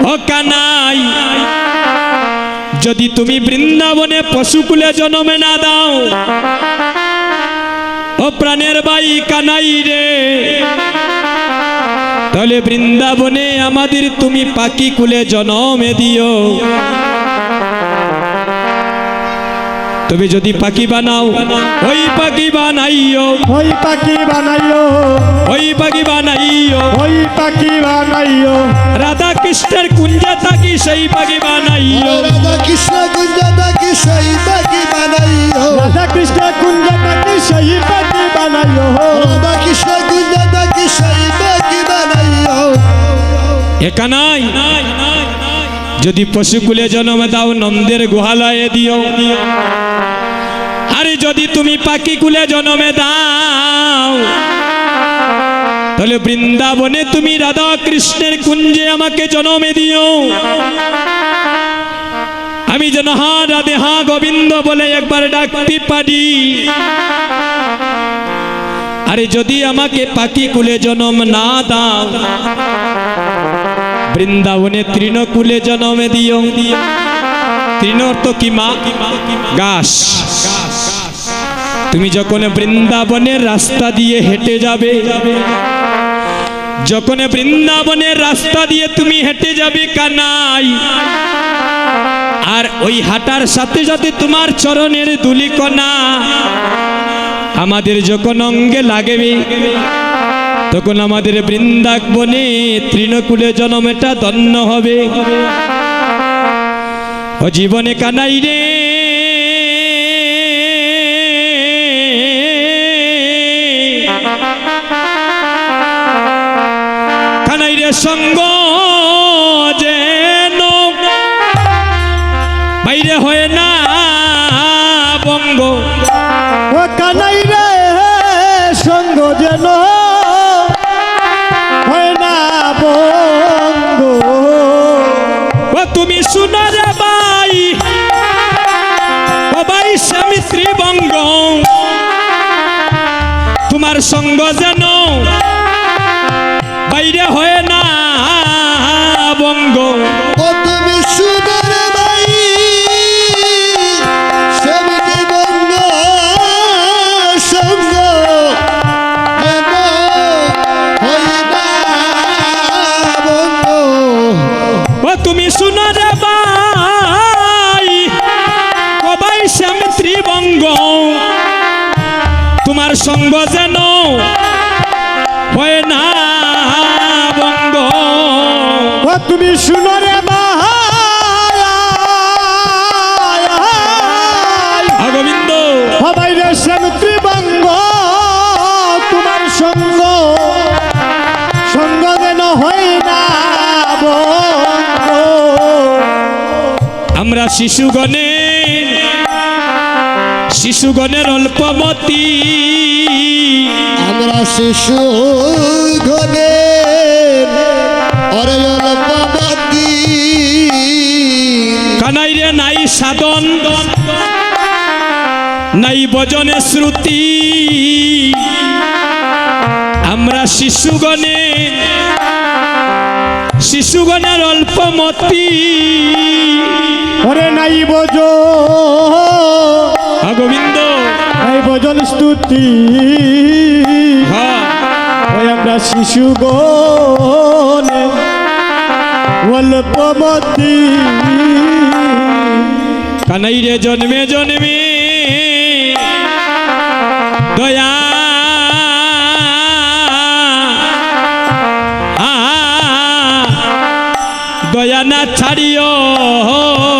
ও কানাই যদি তুমি বৃন্দাবনে পশুকুলে জন্মে না দাও, ও প্রাণের বাই কানাই রে। তাহলে বৃন্দাবনে আমাদের তুমি পাখি কুলে জন্মে দিও। তুমি যদি পাখি বানাও, ওই পাখি বানাইও। ওই পাখি বানাইও। সেই পাখি বানাইও রাধা কৃষ্ণ কুঞ্জ ডাকি সেই পাখি বানাইও রাধা কৃষ্ণ কুঞ্জ পাখি সেই পাখি বানাইও রাধা কৃষ্ণ কুঞ্জ ডাকি সেই পাখি বানাইও একানাই যদি পশুকুলে জন্ম দাও নন্দের গুহালয়ে দিও। আরে যদি তুমি পাখি কুলে জন্মে দাও তাহলে বৃন্দাবনে তুমি রাধা কৃষ্ণের কুঞ্জে আমাকে জন্মে দিও। আমি যেন হা রাধে হা গোবিন্দ বলে একবার ডাকতে পারি। আরে যদি আমাকে পাখি কুলে জন্ম না দাও, বৃন্দাবনে তৃণকুলে জন্মে দিও। তৃণ অর্থ কি মা? গাছ। তুমি যখন বৃন্দাবনের রাস্তা দিয়ে হেঁটে যাবে যখন বৃন্দাবনের রাস্তা দিয়ে তুমি হেঁটে যাবে কানাই, আর ওই হাঁটার সাথে সাথে তোমার চরণের দুলিকণা। আমাদের যখন অঙ্গে লাগবে, তখন আমাদের বৃন্দাবনে তৃণকুলে জনমেটা ধন্য হবে। ও জীবনে কানাই রে যেন হয় না বঙ্গ ও তুমি শুনো রে বাই স্বামী ত্রিবঙ্গ। তোমার সঙ্গ যেন বাইরে হয় না বঙ্গ। ও তুমি সুদর তুমি শুনো রে বাই কবাই বাই স্বামী ত্রিবঙ্গ। তোমার সঙ্গ যেন হয় না বঙ্গ। তুমি শুনো রে ভাই। আমরা শিশুগণের শিশুগণের অল্পমতি। আমরা শিশু অরল পাবাতি কানাইরে নাই সাধন নাই বজনে শ্রুতি। আমরা শিশুগণে শিশুগণের অল্পমতি ওরে নাই বোঝ। হা গোবিন্দ। নাই ভজন স্তুতি ওই আমরা শিশু গনে অল্পমতি কানাইরে জন্মে জন্মে। দয়া দয়া না ছাড়িও।